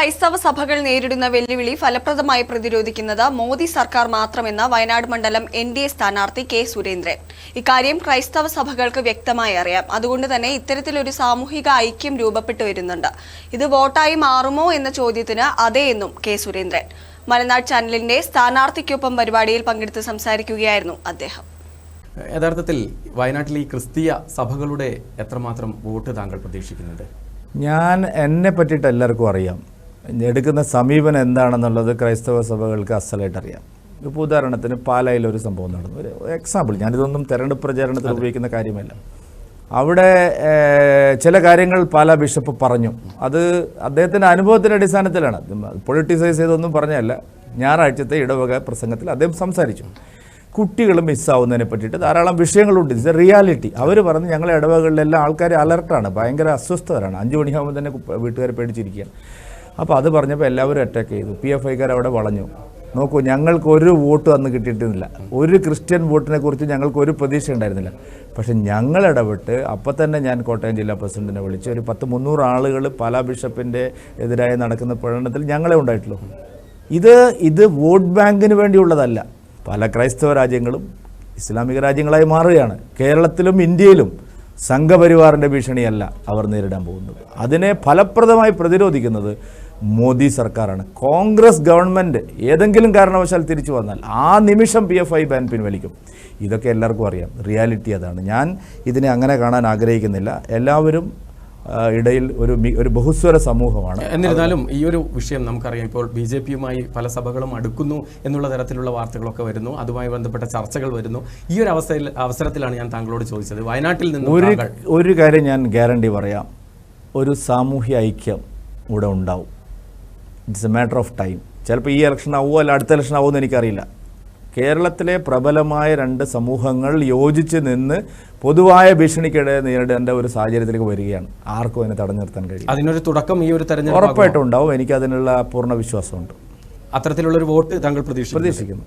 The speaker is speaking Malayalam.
ക്രൈസ്തവ സഭകൾ നേരിടുന്ന വെല്ലുവിളി ഫലപ്രദമായി പ്രതിരോധിക്കുന്നത് മോദി സർക്കാർ മാത്രമെന്ന് വയനാട് മണ്ഡലം എൻ ഡി എ സ്ഥാനാർത്ഥി കെ സുരേന്ദ്രൻ. ഇക്കാര്യം ക്രൈസ്തവ സഭകൾക്ക് വ്യക്തമായി അറിയാം. അതുകൊണ്ട് തന്നെ ഇത്തരത്തിലൊരു സാമൂഹിക ഐക്യം രൂപപ്പെട്ടു വരുന്നുണ്ട്. ഇത് വോട്ടായി മാറുമോ എന്ന ചോദ്യത്തിന് അതേ എന്നും കെ സുരേന്ദ്രൻ. മലനാട് ചാനലിന്റെ സ്ഥാനാർത്ഥിക്കൊപ്പം പരിപാടിയിൽ പങ്കെടുത്ത് സംസാരിക്കുകയായിരുന്നു അദ്ദേഹം. യഥാർത്ഥത്തിൽ വയനാട്ടിൽ ഈ ക്രിസ്തീയ സഭകളുടെ എത്രമാത്രം വോട്ട് താങ്കൾ പ്രതീക്ഷിക്കുന്നുണ്ട്? ഞാൻ എന്നെ പറ്റിയിട്ട് എല്ലാവർക്കും അറിയാം. എടുക്കുന്ന സമീപനം എന്താണെന്നുള്ളത് ക്രൈസ്തവ സഭകൾക്ക് അസലായിട്ട് അറിയാം. ഇപ്പോൾ ഉദാഹരണത്തിന് പാലായിൽ ഒരു സംഭവം നടന്നു. ഒരു എക്സാമ്പിൾ ഞാനിതൊന്നും തെരഞ്ഞെടുപ്പ് പ്രചാരണത്തിൽ ഉപയോഗിക്കുന്ന കാര്യമല്ല. അവിടെ ചില കാര്യങ്ങൾ പാലാ ബിഷപ്പ് പറഞ്ഞു. അത് അദ്ദേഹത്തിന്റെ അനുഭവത്തിന്റെ അടിസ്ഥാനത്തിലാണ്. പൊളിറ്റിസൈസ് ചെയ്തൊന്നും പറഞ്ഞല്ല. ഞായറാഴ്ചത്തെ ഇടവക പ്രസംഗത്തിൽ അദ്ദേഹം സംസാരിച്ചു. കുട്ടികൾ മിസ്സാവുന്നതിനെ പറ്റിയിട്ട് ധാരാളം വിഷയങ്ങളുണ്ട്. ഇത് റിയാലിറ്റി അവർ പറഞ്ഞ് ഞങ്ങളെ ഇടവകളിലെല്ലാം ആൾക്കാർ അലർട്ടാണ്. ഭയങ്കര അസ്വസ്ഥരാണ്. അഞ്ച് മണിയാകുമ്പോൾ തന്നെ വീട്ടുകാരെ പേടിച്ചിരിക്കുകയാണ്. അപ്പോൾ അത് പറഞ്ഞപ്പോൾ എല്ലാവരും അറ്റാക്ക് ചെയ്തു. പി എഫ് ഐക്കാർ അവിടെ വളഞ്ഞു. നോക്കൂ ഞങ്ങൾക്ക് ഒരു വോട്ട് അന്ന് കിട്ടിയിട്ടില്ല ഒരു ക്രിസ്ത്യൻ വോട്ടിനെ കുറിച്ച് ഞങ്ങൾക്ക് ഒരു പ്രതീക്ഷ ഉണ്ടായിരുന്നില്ല. പക്ഷെ ഞങ്ങൾ ഇടപെട്ട് അപ്പം തന്നെ ഞാൻ കോട്ടയം ജില്ലാ പ്രസിഡന്റിനെ വിളിച്ച് ഒരു പത്ത് മുന്നൂറ് ആളുകൾ പല ബിഷപ്പിന്റെ എതിരായി നടക്കുന്ന പ്രകടനത്തിൽ ഞങ്ങളെ ഉണ്ടായിട്ടുള്ളൂ. ഇത് ഇത് വോട്ട് ബാങ്കിന് വേണ്ടിയുള്ളതല്ല. പല ക്രൈസ്തവ രാജ്യങ്ങളും ഇസ്ലാമിക രാജ്യങ്ങളായി മാറുകയാണ്. കേരളത്തിലും ഇന്ത്യയിലും സംഘപരിവാറിന്റെ ഭീഷണിയല്ല അവർ നേരിടാൻ പോകുന്നത്. അതിനെ ഫലപ്രദമായി പ്രതിരോധിക്കുന്നത് മോദി സർക്കാരാണ്. കോൺഗ്രസ് ഗവൺമെന്റ് ഏതെങ്കിലും കാരണവശാൽ തിരിച്ചു വന്നാൽ ആ നിമിഷം പി എഫ് ഐ ബാൻ പിൻവലിക്കും. ഇതൊക്കെ എല്ലാവർക്കും അറിയാം. റിയാലിറ്റി അതാണ്. ഞാൻ ഇതിനെ അങ്ങനെ കാണാൻ ആഗ്രഹിക്കുന്നില്ല. എല്ലാവരും ഇടയിൽ ഒരു ഒരു ബഹുസ്വര സമൂഹമാണ്. എന്നിരുന്നാലും ഈ ഒരു വിഷയം നമുക്കറിയാം. ഇപ്പോൾ ബി ജെ പിയുമായി പല സഭകളും അടുക്കുന്നു എന്നുള്ള തരത്തിലുള്ള വാർത്തകളൊക്കെ വരുന്നു. അതുമായി ബന്ധപ്പെട്ട ചർച്ചകൾ വരുന്നു. ഈ ഒരു അവസ്ഥയിൽ അവസരത്തിലാണ് ഞാൻ താങ്കളോട് ചോദിച്ചത്. വയനാട്ടിൽ നിന്ന് ഒരു ഒരു കാര്യം ഞാൻ ഗ്യാരണ്ടി പറയാം. ഒരു സാമൂഹ്യ ഐക്യം ഇവിടെ ഉണ്ടാവും. It's a matter of time ചിലപ്പോൾ ഈ ഇലക്ഷൻ ആവുമോ അല്ല അടുത്ത ഇലക്ഷൻ ആവുമോ എന്ന് എനിക്കറിയില്ല. കേരളത്തിലെ പ്രബലമായ രണ്ട് സമൂഹങ്ങൾ യോജിച്ച് നിന്ന് പൊതുവായ ഭീഷണിക്കിടെ നേരിടേണ്ട ഒരു സാഹചര്യത്തിലേക്ക് വരികയാണ്. ആർക്കും അതിനെ തടഞ്ഞു നിർത്താൻ കഴിയും അതിനൊരു തുടക്കം ഈ ഒരു തെരഞ്ഞെടുപ്പ് ഉറപ്പായിട്ടും ഉണ്ടാവും. എനിക്ക് അതിനുള്ള പൂർണ വിശ്വാസമുണ്ട്. അത്തരത്തിലുള്ള ഒരു വോട്ട് താങ്കൾ പ്രതീക്ഷിക്കുന്നു. പ്രതീക്ഷിക്കുന്നു.